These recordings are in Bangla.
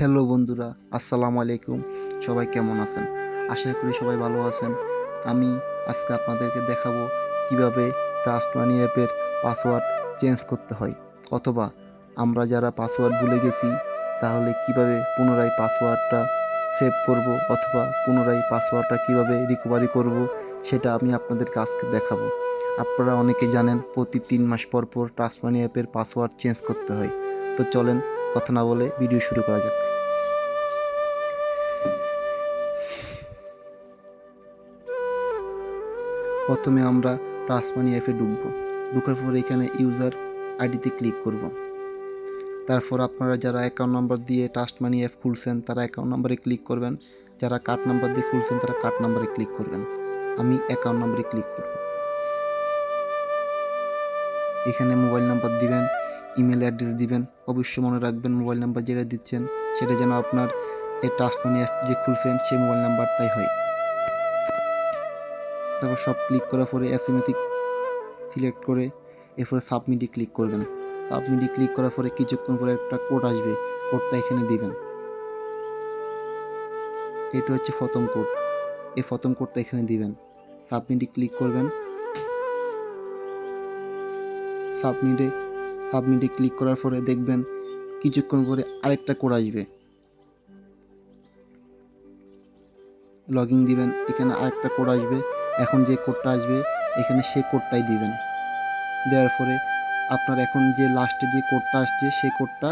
হ্যালো বন্ধুরা, আসসালামু আলাইকুম। সবাই কেমন আছেন? আশা করি সবাই ভালো আছেন। আমি আজকে আপনাদেরকে দেখাবো কীভাবে ট্রাস্ট মানি অ্যাপের পাসওয়ার্ড চেঞ্জ করতে হয়। অথবা আমরা যারা পাসওয়ার্ড ভুলে গেছি, তাহলে কীভাবে পুনরায় পাসওয়ার্ডটা সেভ করব অথবা পুনরায় পাসওয়ার্ডটা কীভাবে রিকভারি করব, সেটা আমি আপনাদেরকে আজকে দেখাবো। আপনারা অনেকে জানেন, প্রতি তিন মাস পর পর ট্রাস্ট মানি অ্যাপের পাসওয়ার্ড চেঞ্জ করতে হয়। তো চলেন কথা না বলে ভিডিও শুরু করা যাক। প্রথমে আমরা ট্রান্সমানি অ্যাপে ঢুকবো। ঢুকার পর এখানে ইউজার আইডিতে ক্লিক করব। তারপর আপনারা যারা অ্যাকাউন্ট নাম্বার দিয়ে ট্রাস্ট মানি অ্যাপ খুলছেন, তারা অ্যাকাউন্ট নাম্বারে ক্লিক করবেন। যারা কার্ড নাম্বার দিয়ে খুলছেন, তারা কার্ড নাম্বারে ক্লিক করবেন। আমি অ্যাকাউন্ট নাম্বারে ক্লিক করব। এখানে মোবাইল নাম্বার দিবেন। ইমেল অ্যাড্রেস দিবেন। অবশ্যই মনে রাখবেন, মোবাইল নাম্বার যেটা দিচ্ছেন, সেটা যেন আপনার এই ট্রাস্ট মানি অ্যাপ যে খুলছেন, সেই মোবাইল নাম্বারটাই হয়। তারপর সব ক্লিক করার পরে এস এম এস সিলেক্ট করে এরপরে সাবমিটে ক্লিক করবেন। সাবমিটে ক্লিক করার পরে কিছুক্ষণ পরে একটা কোড আসবে কোডটা এখানে দিবেন। এটা হচ্ছে প্রথম কোড এই প্রথম কোডটা এখানে দিবেন। সাবমিটে ক্লিক করবেন। সাবমিটে সাবমিটে ক্লিক করার পরে দেখবেন কিছুক্ষণ পরে আরেকটা কোড আসবে। লগ ইন দিবেন, এখানে আরেকটা কোড আসবে। এখন যে কোডটা আসবে, এখানে সেই কোডটাই দিবেন। দেওয়ার পরে আপনার এখন যে লাস্টে যে কোডটা আসছে, সেই কোডটা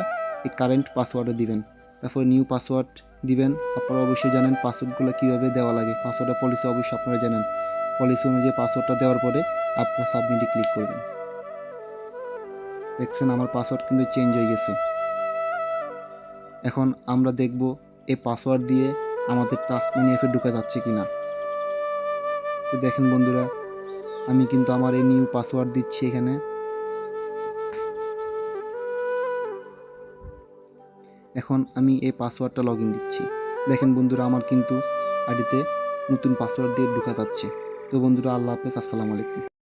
এই কারেন্ট পাসওয়ার্ডে দিবেন। তারপরে নিউ পাসওয়ার্ড দিবেন। আপনারা অবশ্যই জানেন পাসওয়ার্ডগুলো কীভাবে দেওয়া লাগে। পাসওয়ার্ডের পলিসি অবশ্যই আপনারা জানেন। পলিসি অনুযায়ী পাসওয়ার্ডটা দেওয়ার পরে আপনার সাবমিটে ক্লিক করবেন। দেখছেন আমার পাসওয়ার্ড কিন্তু চেঞ্জ হয়ে গেছে। এখন আমরা দেখব এই পাসওয়ার্ড দিয়ে আমাদের ট্রাস্ট মানি অ্যাপে ঢুকা যাচ্ছে কি না তো দেখেন বন্ধুরা, আমি কিন্তু আমার এই নিউ পাসওয়ার্ড দিচ্ছি এখানে। এখন আমি এই পাসওয়ার্ডটা লগ ইন দিচ্ছি। দেখেন বন্ধুরা, আমার কিন্তু আইডিতে নতুন পাসওয়ার্ড দিয়ে ঢুকা যাচ্ছে। তো বন্ধুরা, আল্লাহ হাফেজ, আসসালামু আলাইকুম।